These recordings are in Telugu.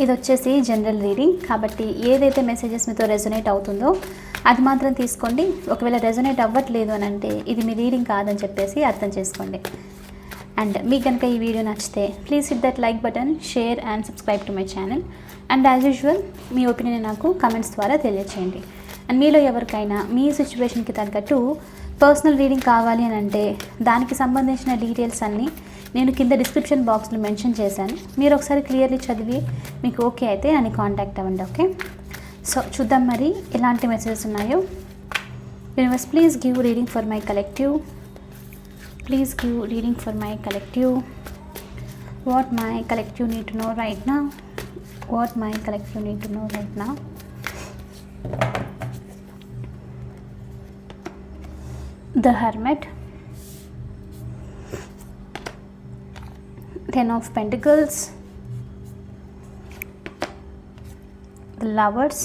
ఇది వచ్చేసి జనరల్ రీడింగ్ కాబట్టి ఏదైతే మెసేజెస్ మీతో రెజొనేట్ అవుతుందో అది మాత్రం తీసుకోండి. ఒకవేళ రెజొనేట్ అవ్వట్లేదు అని అంటే ఇది మీ రీడింగ్ కాదని చెప్పేసి అర్థం చేసుకోండి. అండ్ మీకు కనుక ఈ వీడియో నచ్చితే please hit that like button share and subscribe to my channel and as usual me opinion నాకు కమెంట్స్ ద్వారా తెలియచేయండి. అండ్ మీలో ఎవరికైనా మీ సిచ్యువేషన్కి తగ్గట్టు పర్సనల్ రీడింగ్ కావాలి అని అంటే దానికి సంబంధించిన డీటెయిల్స్ అన్నీ నేను కింద డిస్క్రిప్షన్ బాక్స్లో మెన్షన్ చేశాను. మీరు ఒకసారి క్లియర్లీ చదివి మీకు ఓకే అయితే అని కాంటాక్ట్ అవ్వండి ఓకే సో చూద్దాం మరి ఎలాంటి మెసేజెస్ ఉన్నాయో. Universe please give reading for my collective please give reading for my collective what my collective need to know right now what my collective need to know right now the hermit. Ten of pentacles the lovers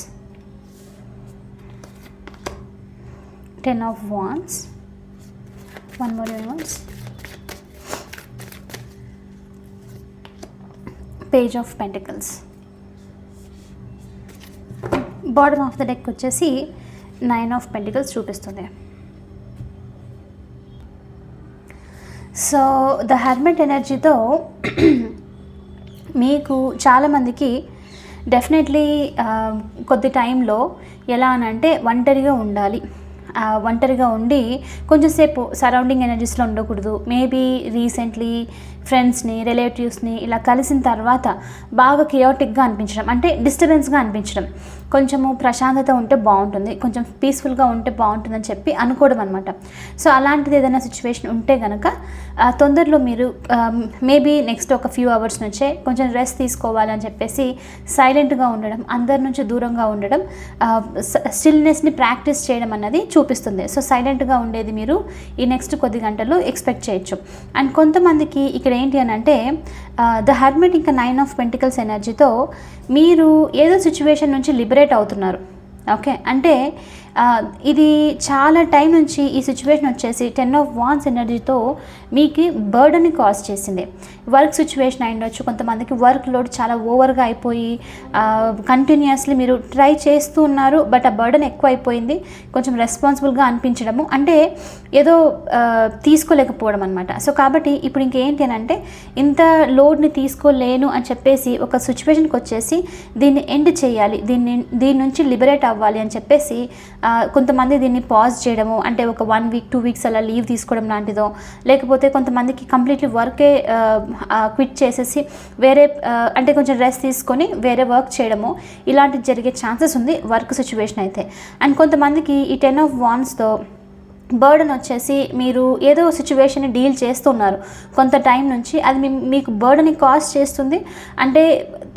ten of wands one more wands page of pentacles bottom of the deck వచ్చేసి నైన్ ఆఫ్ పెంటికల్స్ చూపిస్తుంది. సో ద హెర్మెట్ ఎనర్జీతో మీకు చాలామందికి డెఫినెట్లీ కొద్ది టైంలో ఎలా అని అంటే ఒంటరిగా ఉండాలి. ఒంటరిగా ఉండి కొంచెంసేపు సరౌండింగ్ ఎనర్జీస్లో ఉండకూడదు. మేబీ రీసెంట్లీ ఫ్రెండ్స్ని రిలేటివ్స్ని ఇలా కలిసిన తర్వాత బాగా కియోటిక్గా అనిపించడం అంటే డిస్టర్బెన్స్గా అనిపించడం. కొంచెము ప్రశాంతత ఉంటే బాగుంటుంది కొంచెం పీస్ఫుల్గా ఉంటే బాగుంటుందని చెప్పి అనుకోవడం అనమాట సో అలాంటిది ఏదైనా సిచ్యువేషన్ ఉంటే కనుక తొందరలో మీరు మేబీ నెక్స్ట్ ఒక ఫ్యూ అవర్స్ నుంచే కొంచెం రెస్ట్ తీసుకోవాలని చెప్పేసి సైలెంట్గా ఉండడం అందరి నుంచి దూరంగా ఉండడం స్టిల్నెస్ని ప్రాక్టీస్ చేయడం అన్నది చూపిస్తుంది. సో సైలెంట్గా ఉండేది మీరు ఈ నెక్స్ట్ కొద్ది గంటల్లో ఎక్స్పెక్ట్ చేయొచ్చు. అండ్ కొంతమందికి ఇక్కడ ఏంటి అని అంటే ద హర్మెట్ ఇంకా నైన్ ఆఫ్ పెంటికల్స్ ఎనర్జీతో మీరు ఏదో సిచ్యువేషన్ నుంచి లిబరేట్ అవుతున్నారు. ఓకే అంటే ఇది చాలా టైం నుంచి ఈ సిచ్యువేషన్ వచ్చేసి టెన్ ఆఫ్ వాన్స్ ఎనర్జీతో మీకు బర్డన్ కాజ్ చేసింది. వర్క్ సిచ్యువేషన్ అయి ఉండొచ్చు కొంతమందికి వర్క్ లోడ్ చాలా ఓవర్గా అయిపోయి కంటిన్యూస్లీ మీరు ట్రై చేస్తూ ఉన్నారు బట్ ఆ బర్డన్ ఎక్కువ అయిపోయింది కొంచెం రెస్పాన్సిబుల్గా అనిపించడము అంటే ఏదో తీసుకోలేకపోవడం అనమాట సో కాబట్టి ఇప్పుడు ఇంకేంటి అని అంటే ఇంత లోడ్ని తీసుకోలేను అని చెప్పేసి ఒక సిచ్యువేషన్కి వచ్చేసి దీన్ని ఎండ్ చేయాలి దీన్ని దీని నుంచి లిబరేట్ అవ్వాలి అని చెప్పేసి కొంతమంది దీన్ని పాజ్ చేయడము అంటే ఒక వన్ వీక్ టూ వీక్స్ అలా లీవ్ తీసుకోవడం లాంటిదో లేకపోతే కొంతమందికి కంప్లీట్లీ వర్కే క్విట్ చేసేసి వేరే అంటే కొంచెం రెస్ట్ తీసుకొని వేరే వర్క్ చేయడము ఇలాంటివి జరిగే ఛాన్సెస్ ఉంది వర్క్ సిచ్యువేషన్ అయితే. అండ్ కొంతమందికి ఈ టెన్ ఆఫ్ వాన్స్తో బర్డన్ వచ్చేసి మీరు ఏదో సిచ్యువేషన్ని డీల్ చేస్తున్నారు. కొంత టైం నుంచి అది మీకు బర్డన్ని కాజ్ చేస్తుంది. అంటే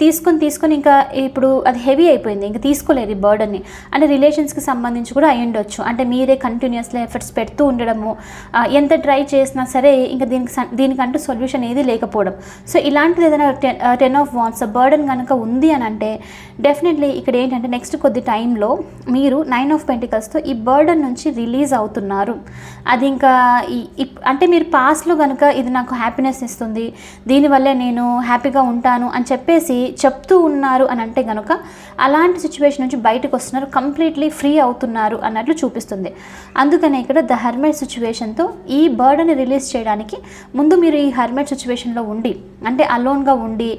తీసుకొని తీసుకొని ఇంకా ఇప్పుడు అది హెవీ అయిపోయింది. ఇంకా తీసుకోలేరు ఈ బర్డన్ని అంటే రిలేషన్స్కి సంబంధించి కూడా అయి ఉండొచ్చు. అంటే మీరే కంటిన్యూస్లీ ఎఫర్ట్స్ పెడుతూ ఉండడము ఎంత ట్రై చేసినా సరే ఇంకా దీనికి దీనికంటూ సొల్యూషన్ ఏది లేకపోవడం. సో ఇలాంటిది ఏదైనా ten ten of wands burden కనుక ఉంది అని అంటే డెఫినెట్లీ ఇక్కడ ఏంటంటే నెక్స్ట్ కొద్ది టైంలో మీరు నైన్ ఆఫ్ పెంటికల్స్తో ఈ బర్డన్ నుంచి రిలీజ్ అవుతున్నారు. అది ఇంకా ఇప్- అంటే మీరు పాస్ట్లో కనుక ఇది నాకు హ్యాపీనెస్ ఇస్తుంది దీనివల్లే నేను హ్యాపీగా ఉంటాను అని చెప్పేసి చెప్తూ ఉన్నారు అని అంటే కనుక అలాంటి సిచ్యువేషన్ నుంచి బయటకు వస్తున్నారు కంప్లీట్లీ ఫ్రీ అవుతున్నారు అన్నట్లు చూపిస్తుంది. అందుకనే ఇక్కడ ద హర్మెట్ సిచ్యువేషన్తో ఈ బర్డ్ని రిలీజ్ చేయడానికి ముందు మీరు ఈ హర్మెట్ సిచ్యువేషన్లో ఉండి అంటే అలోన్గా ఉండి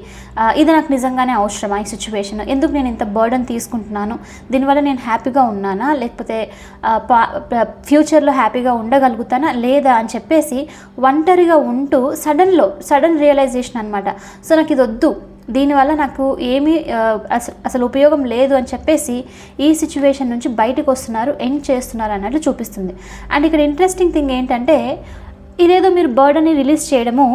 ఇది నాకు నిజంగానే అవసరమా ఈ సిచ్యువేషన్ ఎందుకు నేను ఇంత బర్డన్ తీసుకుంటున్నాను? దీనివల్ల నేను హ్యాపీగా ఉన్నానా? లేకపోతే పా- ఫ్యూచర్లో హ్యాపీగా ఉండగలుగుతానా? లేదా అని చెప్పేసి ఒంటరిగా ఉంటూ సడన్లో సడన్ రియలైజేషన్ అనమాట సో నాకు ఇది వద్దు. దీనివల్ల నాకు ఏమీ అసలు అసలు ఉపయోగం లేదు అని చెప్పేసి ఈ సిచ్యువేషన్ నుంచి బయటకు వస్తున్నారు ఎండ్ చేస్తున్నారు అన్నట్లు చూపిస్తుంది. అండ్ ఇక్కడ ఇంట్రెస్టింగ్ థింగ్ ఏంటంటే ఇదేదో మీరు బర్డన్ని రిలీజ్ చేయడము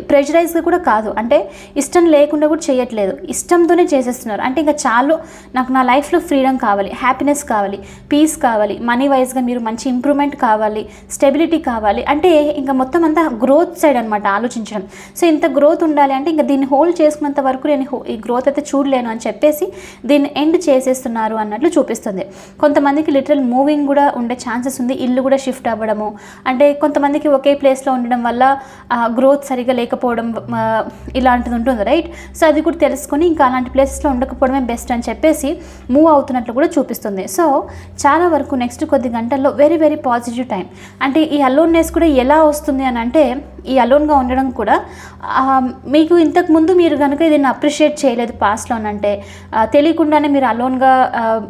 ప్రెషరైజ్గా కూడా కాదు. అంటే ఇష్టం లేకుండా కూడా చేయట్లేదు. ఇష్టంతోనే చేసేస్తున్నారు. అంటే ఇంకా చాలు నాకు నా లైఫ్లో ఫ్రీడమ్ కావాలి హ్యాపీనెస్ కావాలి పీస్ కావాలి మనీ వైజ్గా మీరు మంచి ఇంప్రూవ్మెంట్ కావాలి స్టెబిలిటీ కావాలి. అంటే ఇంకా మొత్తం అంతా గ్రోత్ సైడ్ అనమాట ఆలోచించడం. సో ఇంత గ్రోత్ ఉండాలి అంటే ఇంకా దీన్ని హోల్డ్ చేసుకున్నంత వరకు నేను హో- ఈ గ్రోత్ అయితే చూడలేను అని చెప్పేసి దీన్ని ఎండ్ చేసేస్తున్నారు అన్నట్లు చూపిస్తుంది. కొంతమందికి లిటరల్ మూవింగ్ కూడా ఉండే ఛాన్సెస్ ఉంది. ఇల్లు కూడా షిఫ్ట్ అవ్వడము. అంటే కొంతమందికి ఒకే ప్లేస్లో ఉండడం వల్ల గ్రోత్ సరిగా లేకపోవడం ఇలాంటిది ఉంటుంది రైట్ సో అది కూడా తెలుసుకొని ఇంకా అలాంటి ప్లేసెస్లో ఉండకపోవడమే బెస్ట్ అని చెప్పేసి మూవ్ అవుతున్నట్లు కూడా చూపిస్తుంది. సో చాలా వరకు నెక్స్ట్ కొద్ది గంటల్లో వెరీ వెరీ పాజిటివ్ టైం అంటే ఈ అలోన్నెస్ కూడా ఎలా వస్తుంది అని అంటే ఈ అలోన్గా ఉండడం కూడా మీకు ఇంతకుముందు మీరు కనుక దీన్ని అప్రిషియేట్ చేయలేదు పాస్ట్లో అంటే తెలియకుండానే మీరు అలోన్గా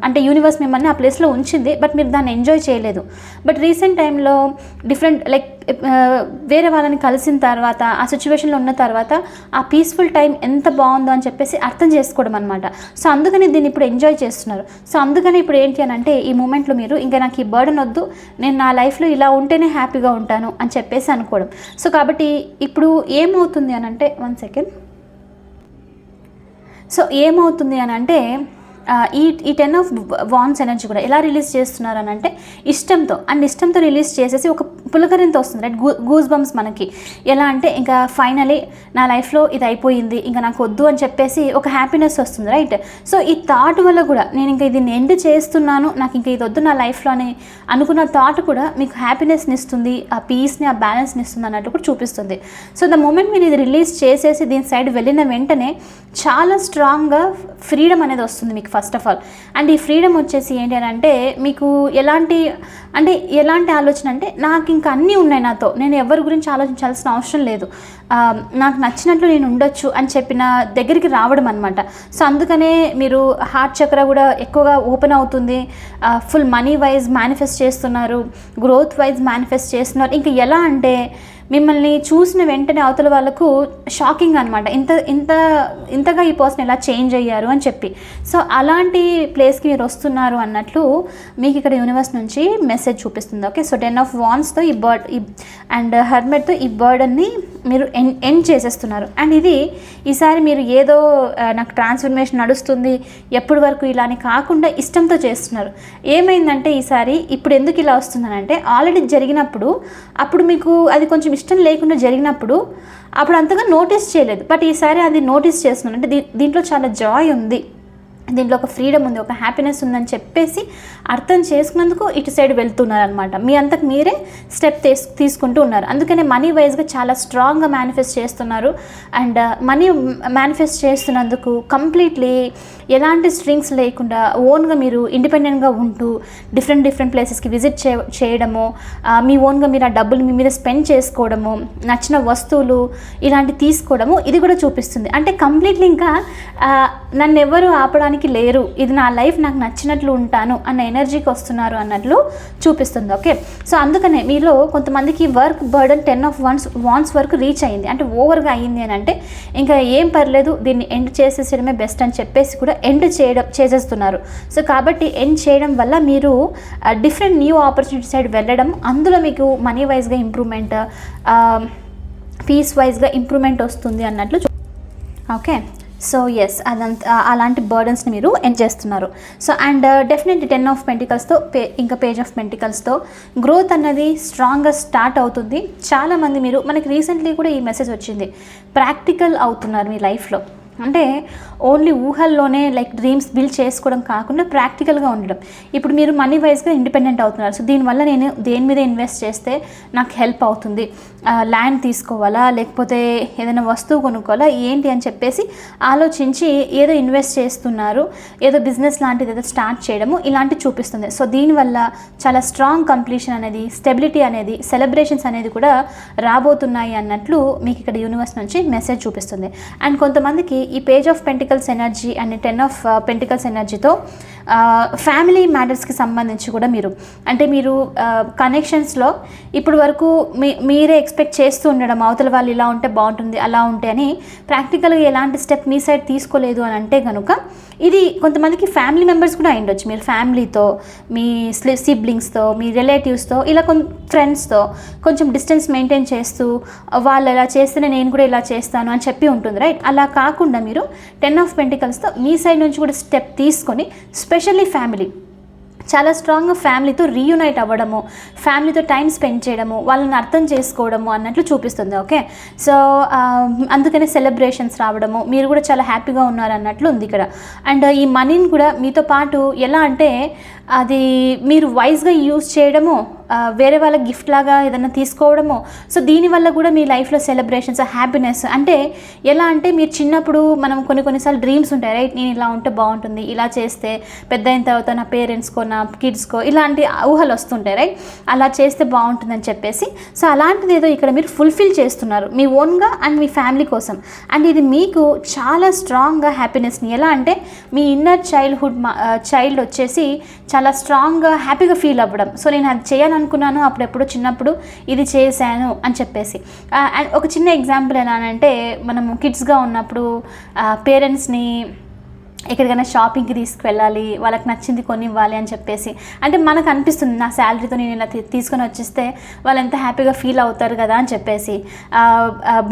అంటే యూనివర్స్ మిమ్మల్ని ఆ ప్లేస్లో ఉంచింది బట్ మీరు దాన్ని ఎంజాయ్ చేయలేదు. బట్ రీసెంట్ టైంలో డిఫరెంట్ లైక్ వేరే వాళ్ళని కలిసిన తర్వాత ఆ సిచ్యువేషన్లో ఉన్న తర్వాత ఆ పీస్ఫుల్ టైం ఎంత బాగుందో అని చెప్పేసి అర్థం చేసుకోవడం అనమాట సో అందుకని దీన్ని ఇప్పుడు ఎంజాయ్ చేస్తున్నారు. సో అందుకని ఇప్పుడు ఏంటి అని అంటే ఈ మూమెంట్లో మీరు ఇంకా నాకు ఈ బర్డన్ వద్దు నేను నా లైఫ్లో ఇలా ఉంటేనే హ్యాపీగా ఉంటాను అని చెప్పేసి అనుకోవడం. సో కాబట్టి ఇప్పుడు ఏమవుతుంది అని అంటే వన్ సెకండ్ సో ఏమవుతుంది అని అంటే ఈ ఈ టెన్ ఆఫ్ వాన్స్ ఎనర్జీ కూడా ఎలా రిలీజ్ చేస్తున్నారు అని అంటే ఇష్టంతో అండ్ ఇష్టంతో రిలీజ్ చేసేసి ఒక పులకరింత వస్తుంది. రైట్ గూ గూస్ బంప్స్ మనకి. ఎలా అంటే ఇంకా ఫైనలీ నా లైఫ్లో ఇది అయిపోయింది ఇంకా నాకు వద్దు అని చెప్పేసి ఒక హ్యాపీనెస్ వస్తుంది. రైట్ సో ఈ థాట్ వల్ల కూడా నేను ఇంకా ఇది ఎండ్ చేస్తున్నాను నాకు ఇంకా ఇది వద్దు నా లైఫ్లో అని అనుకున్న థాట్ కూడా మీకు హ్యాపీనెస్ని ఇస్తుంది ఆ పీస్ని ఆ బ్యాలెన్స్ని ఇస్తుంది అన్నట్టు కూడా చూపిస్తుంది. సో ద మూమెంట్ మీరు ఇది రిలీజ్ చేసేసి దీని సైడ్ వెళ్ళిన వెంటనే చాలా స్ట్రాంగ్గా ఫ్రీడమ్ అనేది వస్తుంది మీకు. ఫస్ట్ ఆఫ్ ఆల్ అండ్ ఈ ఫ్రీడమ్ వచ్చేసి ఏంటి అని అంటే మీకు ఎలాంటి అంటే ఎలాంటి ఆలోచన అంటే నాకు ఇంకా అన్నీ ఉన్నాయి నాతో. నేను ఎవరి గురించి ఆలోచించాల్సిన అవసరం లేదు. నాకు నచ్చినట్లు నేను ఉండొచ్చు అని చెప్పిన దగ్గరికి రావడం అనమాట సో అందుకనే మీరు హార్ట్ చక్ర కూడా ఎక్కువగా ఓపెన్ అవుతుంది. ఫుల్ మనీ వైజ్ మేనిఫెస్ట్ చేస్తున్నారు. గ్రోత్ వైజ్ మేనిఫెస్ట్ చేస్తున్నారు. ఇంకా ఎలా అంటే మిమ్మల్ని చూసిన వెంటనే అవతల వాళ్ళకు షాకింగ్ అనమాట ఇంత ఇంత ఇంతగా ఈ పర్సన్ ఎలా చేంజ్ అయ్యారు అని చెప్పి. సో అలాంటి ప్లేస్కి మీరు వస్తున్నారు అన్నట్లు మీకు ఇక్కడ యూనివర్స్ నుంచి మెసేజ్ చూపిస్తుంది. ఓకే సో టెన్ ఆఫ్ వాన్స్తో ఈ బర్డ్ ఈ అండ్ హెర్మెట్తో ఈ బర్డన్ని మీరు ఎండ్ ఎండ్ చేసేస్తున్నారు. అండ్ ఇది ఈసారి మీరు ఏదో నాకు ట్రాన్స్ఫర్మేషన్ నడుస్తుంది ఎప్పటి వరకు ఇలా అని కాకుండా ఇష్టంతో చేస్తున్నారు. ఏమైందంటే ఈసారి ఇప్పుడు ఎందుకు ఇలా వస్తుందనంటే ఆల్రెడీ జరిగినప్పుడు అప్పుడు మీకు అది కొంచెం ఇష్టం లేకుండా జరిగినప్పుడు అప్పుడు అంతగా నోటీస్ చేయలేదు. బట్ ఈసారి అది నోటీస్ చేస్తున్నాను. అంటే దీ- దీంట్లో చాలా జాయ్ ఉంది. దీంట్లో ఒక ఫ్రీడమ్ ఉంది ఒక హ్యాపీనెస్ ఉందని చెప్పేసి అర్థం చేసుకున్నందుకు ఇటు సైడ్ వెళ్తున్నారు అనమాట మీ అంతకు మీరే స్టెప్ తీసుకుంటూ ఉన్నారు. అందుకనే మనీ వైజ్గా చాలా స్ట్రాంగ్గా మేనిఫెస్ట్ చేస్తున్నారు. అండ్ uh, మనీ మేనిఫెస్ట్ చేస్తున్నందుకు కంప్లీట్లీ ఎలాంటి స్ట్రింగ్స్ లేకుండా ఓన్గా మీరు ఇండిపెండెంట్గా ఉంటూ డిఫరెంట్ డిఫరెంట్ ప్లేసెస్కి విజిట్ చే చేయడము uh, మీ ఓన్గా మీరు ఆ డబ్బులు మీ మీద స్పెండ్ చేసుకోవడము నచ్చిన వస్తువులు ఇలాంటి తీసుకోవడము ఇది కూడా చూపిస్తుంది. అంటే కంప్లీట్లీ ఇంకా uh, నన్ను ఎవరు ఆపడానికి లేరు. ఇది నా లైఫ్ నాకు నచ్చినట్లు ఉంటాను అన్న ఎనర్జీకి వస్తున్నారు అన్నట్లు చూపిస్తుంది. ఓకే? సో అందుకనే మీలో కొంతమందికి work burden ten of wands wands వరకు రీచ్ అయింది అంటే ఓవర్గా అయ్యింది అని అంటే ఇంకా ఏం పర్లేదు దీన్ని ఎండ్ చేసేసేయడమే బెస్ట్ అని చెప్పేసి కూడా ఎండ్ చేయడం చేసేస్తున్నారు. సో కాబట్టి ఎండ్ చేయడం వల్ల మీరు డిఫరెంట్ న్యూ ఆపర్చునిటీ సైడ్ వెళ్ళడం అందులో మీకు మనీ వైజ్గా ఇంప్రూవ్మెంట్ పీస్ వైజ్గా ఇంప్రూవ్మెంట్ వస్తుంది అన్నట్లు చూ- ఓకే? సో ఎస్ అదంతా అలాంటి బర్డన్స్ని మీరు ఎండ్ చేస్తున్నారు. So and definitely ten of పెంటికల్స్తో పే ఇంకా పేజ్ ఆఫ్ పెంటికల్స్తో గ్రోత్ అన్నది స్ట్రాంగ్గా స్టార్ట్ అవుతుంది. చాలామంది మీరు మనకి రీసెంట్లీ కూడా ఈ మెసేజ్ వచ్చింది. ప్రాక్టికల్ అవుతున్నారు మీ లైఫ్లో అంటే ఓన్లీ ఊహల్లోనే లైక్ డ్రీమ్స్ బిల్డ్ చేసుకోవడం కాకుండా ప్రాక్టికల్గా ఉండడం. ఇప్పుడు మీరు మనీ వైజ్గా ఇండిపెండెంట్ అవుతున్నారు. సో దీనివల్ల నేను దేని మీద ఇన్వెస్ట్ చేస్తే నాకు హెల్ప్ అవుతుంది? ల్యాండ్ తీసుకోవాలా? లేకపోతే ఏదైనా వస్తువు కొనుక్కోవాలా? ఏంటి అని చెప్పేసి ఆలోచించి ఏదో ఇన్వెస్ట్ చేస్తున్నారు. ఏదో బిజినెస్ లాంటిది ఏదో స్టార్ట్ చేయడము ఇలాంటి చూపిస్తుంది. సో దీనివల్ల చాలా స్ట్రాంగ్ కంప్లీషన్ అనేది స్టెబిలిటీ అనేది సెలబ్రేషన్స్ అనేది కూడా రాబోతున్నాయి అన్నట్లు మీకు ఇక్కడ యూనివర్స్ నుంచి మెసేజ్ చూపిస్తుంది. అండ్ కొంతమందికి ఈ page of pentacles energy and ten of pentacles ఎనర్జీతో ఫ్యామిలీ మ్యాటర్స్కి సంబంధించి కూడా మీరు అంటే మీరు కనెక్షన్స్లో ఇప్పుడు వరకు మీ మీరే ఎక్స్పెక్ట్ చేస్తూ ఉండడం అవతల వాళ్ళు ఇలా ఉంటే బాగుంటుంది అలా ఉంటే అని ప్రాక్టికల్గా ఎలాంటి స్టెప్ మీ సైడ్ తీసుకోలేదు అని అంటే కనుక ఇది కొంతమందికి ఫ్యామిలీ మెంబర్స్ కూడా అయ్యుండొచ్చు. మీరు ఫ్యామిలీతో మీ సిబ్లింగ్స్తో మీ రిలేటివ్స్తో ఇలా కొంత ఫ్రెండ్స్తో కొంచెం డిస్టెన్స్ మెయింటైన్ చేస్తూ వాళ్ళు ఇలా చేస్తేనే నేను కూడా ఇలా చేస్తాను అని చెప్పి ఉంటుంది రైట్ అలా కాకుండా మీరు టెన్ ఆఫ్ పెంటికల్స్తో మీ సైడ్ నుంచి కూడా స్టెప్ తీసుకొని స్పెషల్లీ ఫ్యామిలీ. చాలా స్ట్రాంగ్గా ఫ్యామిలీతో రీయునైట్ అవ్వడము ఫ్యామిలీతో టైం స్పెండ్ చేయడము వాళ్ళని అర్థం చేసుకోవడము అన్నట్లు చూపిస్తుంది ఓకే? సో అందుకనే సెలబ్రేషన్స్ రావడము మీరు కూడా చాలా హ్యాపీగా ఉన్నారు అన్నట్లు ఉంది ఇక్కడ. అండ్ ఈ మనీని కూడా మీతో పాటు ఎలా అంటే అది మీరు వైజ్గా యూజ్ చేయడము వేరే వాళ్ళ గిఫ్ట్ లాగా ఏదైనా తీసుకోవడము. సో దీనివల్ల కూడా మీ లైఫ్లో సెలబ్రేషన్స్ హ్యాపీనెస్ అంటే ఎలా అంటే మీరు చిన్నప్పుడు మనం కొన్ని కొన్నిసార్లు డ్రీమ్స్ ఉంటాయి రైట్ నేను ఇలా ఉంటే బాగుంటుంది ఇలా చేస్తే పెద్ద అయిన తర్వాత నా పేరెంట్స్కో నా కిడ్స్కో ఇలాంటి ఊహలు వస్తుంటాయి రైట్ అలా చేస్తే బాగుంటుందని చెప్పేసి. సో అలాంటిది ఏదో ఇక్కడ మీరు ఫుల్ఫిల్ చేస్తున్నారు మీ ఓన్గా అండ్ మీ ఫ్యామిలీ కోసం. అండ్ ఇది మీకు చాలా స్ట్రాంగ్గా హ్యాపీనెస్ని ఎలా అంటే మీ ఇన్నర్ చైల్డ్హుడ్ చైల్డ్ వచ్చేసి చాలా స్ట్రాంగ్గా హ్యాపీగా ఫీల్ అవ్వడం. సో నేను అది అనుకున్నాను అప్పుడెప్పుడు చిన్నప్పుడు ఇది చేశాను అని చెప్పేసి. అండ్ ఒక చిన్న ఎగ్జాంపుల్ ఎలా అంటే మనము కిడ్స్గా ఉన్నప్పుడు పేరెంట్స్ని ఎక్కడికైనా షాపింగ్కి తీసుకువెళ్ళాలి వాళ్ళకి నచ్చింది కొనివ్వాలి అని చెప్పేసి. అంటే మనకు అనిపిస్తుంది నా శాలరీతో నేను ఇలా తీసుకొని వచ్చేస్తే వాళ్ళు ఎంత హ్యాపీగా ఫీల్ అవుతారు కదా అని చెప్పేసి.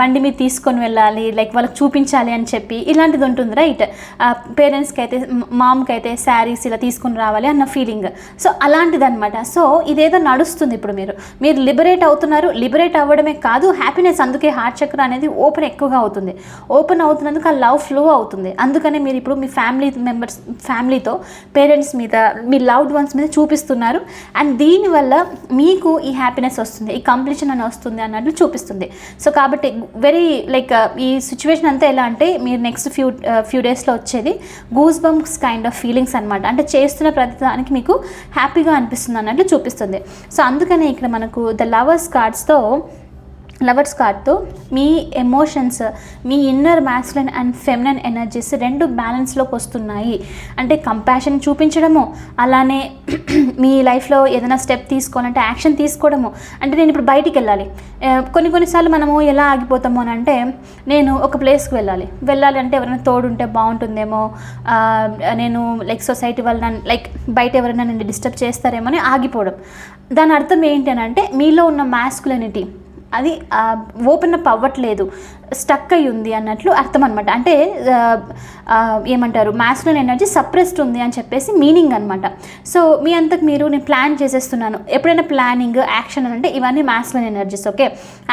బండి మీద తీసుకొని వెళ్ళాలి లైక్ వాళ్ళకి చూపించాలి అని చెప్పి. ఇలాంటిది ఉంటుంది రైట్? పేరెంట్స్కి అయితే మామ్కి అయితే శారీస్ ఇలా తీసుకొని రావాలి అన్న ఫీలింగ్. సో అలాంటిది అనమాట సో ఇదేదో నడుస్తుంది ఇప్పుడు మీరు. మీరు లిబరేట్ అవుతున్నారు లిబరేట్ అవ్వడమే కాదు హ్యాపీనెస్ అందుకే హార్ట్ చక్ర అనేది ఓపెన్ ఎక్కువగా అవుతుంది. ఓపెన్ అవుతున్నందుకు ఆ లవ్ ఫ్లో అవుతుంది. అందుకనే మీరు ఇప్పుడు మీ ఫ్యామిలీ మెంబర్స్ ఫ్యామిలీతో పేరెంట్స్ మీద మీ లవ్డ్ వన్స్ మీద చూపిస్తున్నారు. అండ్ దీనివల్ల మీకు ఈ హ్యాపీనెస్ వస్తుంది ఈ కంప్లీషన్ అని వస్తుంది అన్నట్లు చూపిస్తుంది. సో కాబట్టి వెరీ లైక్ uh, ఈ సిచ్యువేషన్ అంతా ఎలా అంటే మీరు నెక్స్ట్ ఫ్యూ ఫ్యూ డేస్లో వచ్చేది goose bumps kind of feelings అనమాట అంటే చేస్తున్న ప్రతి దానికి మీకు హ్యాపీగా అనిపిస్తుంది అన్నట్లు చూపిస్తుంది. సో అందుకనే ఇక్కడ మనకు ద లవర్స్ కార్డ్స్తో లవర్స్ కార్డ్తో మీ emotions me inner masculine and feminine energies రెండు బ్యాలెన్స్లోకి వస్తున్నాయి. అంటే కంపాషన్ చూపించడము అలానే మీ లైఫ్లో ఏదైనా స్టెప్ తీసుకోవాలంటే యాక్షన్ తీసుకోవడము. అంటే నేను ఇప్పుడు బయటికి వెళ్ళాలి. కొన్ని కొన్నిసార్లు మనము ఎలా ఆగిపోతాము అని అంటే నేను ఒక ప్లేస్కి వెళ్ళాలి. వెళ్ళాలి అంటే ఎవరైనా తోడుంటే బాగుంటుందేమో నేను లైక్ సొసైటీ వల్ల నన్ను లైక్ బయట ఎవరైనా నన్ను డిస్టర్బ్ చేస్తారేమో అని ఆగిపోవడం. దాని అర్థం ఏంటి అని అంటే మీలో ఉన్న మాస్కులనిటీ అది ఓపెన్ అప్ అవ్వట్లేదు. స్టక్ అయి ఉంది అన్నట్లు అర్థం అనమాట అంటే ఏమంటారు మ్యాస్కులన్ ఎనర్జీ సప్రెస్డ్ ఉంది అని చెప్పేసి మీనింగ్ అనమాట సో మీ అంతకు మీరు నేను ప్లాన్ చేసేస్తున్నాను. ఎప్పుడైనా ప్లానింగ్ యాక్షన్ అని అంటే ఇవన్నీ masculine energies okay?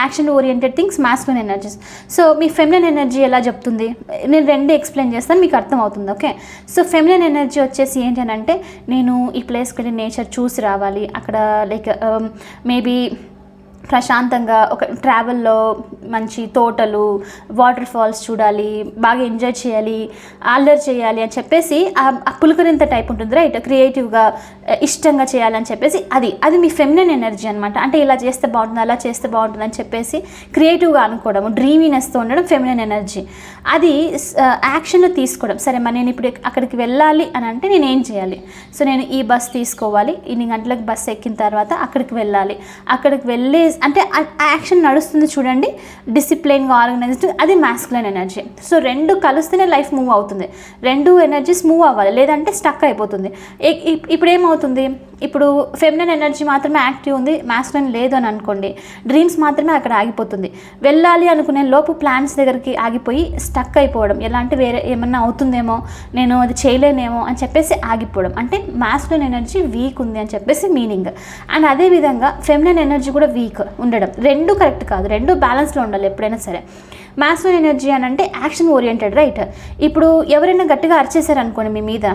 Action oriented things masculine energies. So మీ ఫెమినన్ ఎనర్జీ ఎలా చెప్తుంది? నేను రెండు ఎక్స్ప్లెయిన్ చేస్తాను మీకు అర్థం అవుతుంది ఓకే? సో ఫెమినన్ ఎనర్జీ వచ్చేసి ఏంటి అని అంటే నేను ఈ ప్లేస్కి వెళ్ళి నేచర్ చూసి రావాలి. అక్కడ లైక్ మేబీ ప్రశాంతంగా ఒక ట్రావెల్లో మంచి తోటలు వాటర్ ఫాల్స్ చూడాలి బాగా ఎంజాయ్ చేయాలి ఆల్డర్ చేయాలి అని చెప్పేసి ఆ ఆ పులకరింత టైప్ ఉంటుంది రైట్? క్రియేటివ్గా ఇష్టంగా చేయాలని చెప్పేసి అది. అది మీ ఫెమినన్ ఎనర్జీ అనమాట అంటే ఇలా చేస్తే బాగుంటుంది అలా చేస్తే బాగుంటుంది అని చెప్పేసి క్రియేటివ్గా అనుకోవడం డ్రీమీనెస్తో ఉండడం ఫెమినన్ ఎనర్జీ అది యాక్షన్లో తీసుకోవడం. సరే మరి నేను ఇప్పుడు అక్కడికి వెళ్ళాలి అని అంటే నేను ఏం చేయాలి? సో నేను ఈ బస్ తీసుకోవాలి. ఇన్ని గంటలకు బస్ ఎక్కిన తర్వాత అక్కడికి వెళ్ళాలి. అక్కడికి వెళ్ళే అంటే యాక్షన్ నడుస్తుంది చూడండి. డిసిప్లిన్గా ఆర్గనైజ్డ్ అది మాస్కులైన్ ఎనర్జీ. సో రెండు కలిస్తేనే లైఫ్ మూవ్ అవుతుంది. రెండు ఎనర్జీస్ మూవ్ అవ్వాలి. లేదంటే స్టక్ అయిపోతుంది. ఇప్- ఇప్పుడు ఏమవుతుంది ఇప్పుడు ఫెమినన్ ఎనర్జీ మాత్రమే యాక్టివ్ ఉంది మాస్కులైన్ లేదు అని అనుకోండి డ్రీమ్స్ మాత్రమే అక్కడ ఆగిపోతుంది. వెళ్ళాలి అనుకునే లోపు ప్లాన్స్ దగ్గరికి ఆగిపోయి స్టక్ అయిపోవడం ఎలాంటి వేరే ఏమన్నా అవుతుందేమో నేను అది చేయలేనేమో అని చెప్పేసి ఆగిపోవడం. అంటే మాస్కులైన్ ఎనర్జీ వీక్ ఉంది అని చెప్పేసి మీనింగ్ అండ్ అదేవిధంగా ఫెమినన్ ఎనర్జీ కూడా వీక్ ఉండడం. రెండు కరెక్ట్ కాదు రెండు బ్యాలెన్స్లో ఉండాలి ఎప్పుడైనా సరే. మ్యాస్కులైన్ ఎనర్జీ అని అంటే యాక్షన్ ఓరియంటెడ్ రైట్? ఇప్పుడు ఎవరైనా గట్టిగా అరిచేశారు అనుకోండి మీ మీద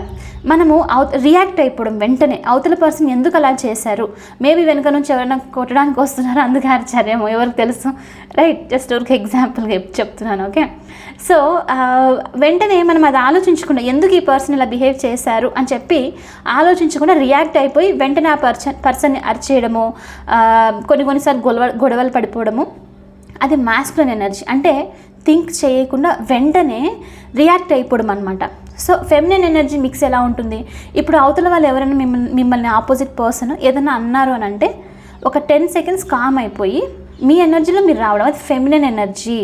మనము అవు రియాక్ట్ అయిపోవడం వెంటనే. అవతల పర్సన్ ఎందుకు అలా చేశారు? మేబీ వెనుక నుంచి ఎవరైనా కొట్టడానికి వస్తున్నారు? అందుకే అరిచారేమో ఎవరికి తెలుసు? రైట్? జస్ట్ ఒక ఎగ్జాంపుల్గా చెప్తున్నాను ఓకే? సో వెంటనే మనం అది ఆలోచించకుండా ఎందుకు ఈ పర్సన్ ఇలా బిహేవ్ చేశారు అని చెప్పి ఆలోచించకుండా రియాక్ట్ అయిపోయి వెంటనే ఆ పర్సన్ పర్సన్ని అరిచేయడము కొన్ని కొన్నిసార్లు గొడవ గొడవలు పడిపోవడము అది మాస్కులన్ ఎనర్జీ అంటే థింక్ చేయకుండా వెంటనే రియాక్ట్ అయిపోవడం అనమాట సో ఫెమినిన్ ఎనర్జీ మిక్స్ ఎలా ఉంటుంది? ఇప్పుడు అవతల వాళ్ళు ఎవరైనా మిమ్మల్ని మిమ్మల్ని ఆపోజిట్ పర్సన్ ఏదైనా అన్నారు అని అంటే ఒక టెన్ సెకండ్స్ కామ్ అయిపోయి మీ ఎనర్జీలో మీరు రావడం అది feminine energy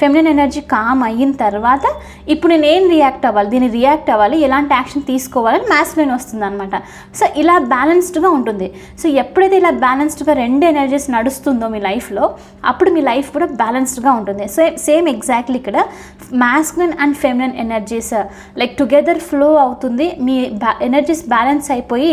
feminine energy calm అయిన తర్వాత ఇప్పుడు నేను ఏం రియాక్ట్ అవ్వాలి? దీన్ని రియాక్ట్ అవ్వాలి. ఎలాంటి యాక్షన్ తీసుకోవాలని మ్యాస్లైన్ వస్తుంది అనమాట సో ఇలా బ్యాలెన్స్డ్గా ఉంటుంది. సో ఎప్పుడైతే ఇలా బ్యాలెన్స్డ్గా రెండు ఎనర్జీస్ నడుస్తుందో మీ లైఫ్లో అప్పుడు మీ లైఫ్ కూడా బ్యాలెన్స్డ్గా ఉంటుంది. సో సేమ్ ఎగ్జాక్ట్లీ ఇక్కడ masculine and feminine energies like together flow అవుతుంది. మీ ఎనర్జీస్ బ్యాలెన్స్ అయిపోయి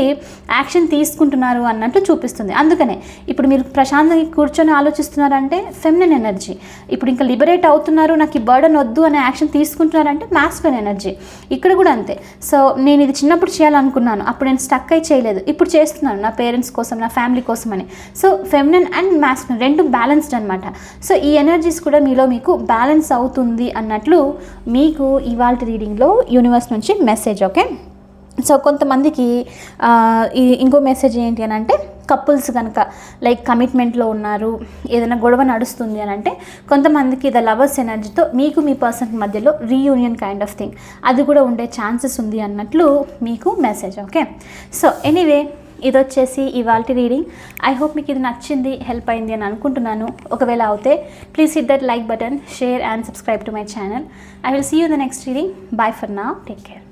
యాక్షన్ తీసుకుంటున్నారు అన్నట్టు చూపిస్తుంది. అందుకనే ఇప్పుడు మీరు ప్రశాంతంగా కూర్చొని చూస్తున్నారంటే ఫెమినిన్ ఎనర్జీ ఇప్పుడు ఇంకా లిబరేట్ అవుతున్నారు నాకు ఈ బర్డన్ వద్దు అనే యాక్షన్ తీసుకుంటున్నారంటే మాస్కులిన్ ఎనర్జీ ఇక్కడ కూడా అంతే. సో నేను ఇది చిన్నప్పుడు చేయాలనుకున్నాను. అప్పుడు నేను స్టక్ అయి చేయలేదు. ఇప్పుడు చేస్తున్నాను నా పేరెంట్స్ కోసం నా ఫ్యామిలీ కోసం అని సో ఫెమినిన్ అండ్ మాస్కులిన్ రెండు బ్యాలెన్స్డ్ అనమాట సో ఈ ఎనర్జీస్ కూడా మీలో మీకు బ్యాలెన్స్ అవుతుంది అన్నట్లు మీకు ఇవాళ రీడింగ్లో యూనివర్స్ నుంచి మెసేజ్ ఓకే సో కొంతమందికి ఇంకో మెసేజ్ ఏంటి అని అంటే కపుల్స్ కనుక లైక్ కమిట్మెంట్లో ఉన్నారు ఏదైనా గొడవ నడుస్తుంది అని అంటే కొంతమందికి ద లవర్స్ ఎనర్జీతో మీకు మీ పర్సన్ మధ్యలో రీయూనియన్ కైండ్ ఆఫ్ థింగ్ అది కూడా ఉండే ఛాన్సెస్ ఉంది అన్నట్లు మీకు మెసేజ్ ఓకే సో ఎనీవే ఇది వచ్చేసి ఇవాల్టి రీడింగ్ ఐ హోప్ మీకు ఇది నచ్చింది హెల్ప్ అయింది అని అనుకుంటున్నాను. ఒకవేళ అవుతే please hit that like button share and subscribe to my channel I will see you the next reading bye for now take care